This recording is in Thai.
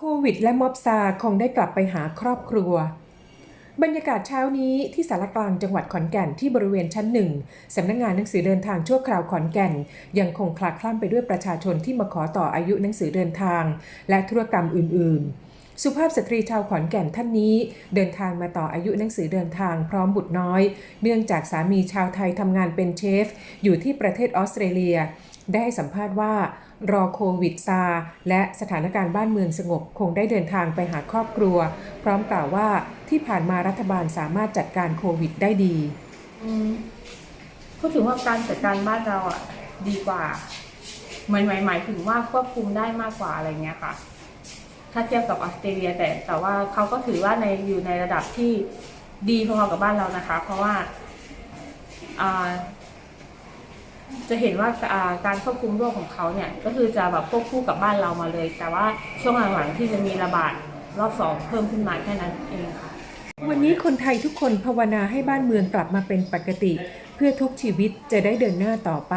โควิดและม็อบซาคงได้กลับไปหาครอบครัว บรรยากาศเช้านี้ที่สารกลางจังหวัดขอนแก่นที่บริเวณชั้นหนึ่งสำนักงานหนังสือเดินทางชั่วคราวขอนแก่น ยังคงคลาคล่ำไปด้วยประชาชนที่มาขอต่ออายุหนังสือเดินทาง และธุรกรรมอื่น ๆสุภาพสตรีชาวขอนแก่นท่านนี้ เดินทางมาต่ออายุหนังสือเดินทางพร้อมบุตรน้อย เนื่องจากสามีชาวไทยทำงานเป็นเชฟ อยู่ที่ประเทศออสเตรเลีย ได้ให้สัมภาษณ์ว่า รอโควิดซาและสถานการณ์บ้านเมืองสงบคงได้เดินทางไปหาครอบครัว พร้อมกล่าวว่าที่ผ่านมารัฐบาลสามารถจัดการโควิดได้ดีพูดถึงว่าการจัดการบ้านเราอะดีกว่าหมายหมายหมายถึงว่าควบคุมได้มากกว่าอะไรเงี้ยค่ะ ถ้าเทียบกับออสเตรเลียแต่แต่ว่าเขาก็ถือว่าในอยู่ในระดับที่ดีพอๆกับบ้านเรานะคะ เพราะว่าอ่า จะเห็นว่าการควบคุมโรคของเขาเนี่ยก็คือจะแบบควบคู่กับบ้านเรามาเลย แต่ว่าช่วงหลังๆที่จะมีระบาดรอบสองเพิ่มขึ้นมาแค่นั้นเองค่ะ วันนี้คนไทยทุกคนภาวนาให้บ้านเมืองกลับมาเป็นปกติ เพื่อทุกชีวิตจะได้เดินหน้าต่อไป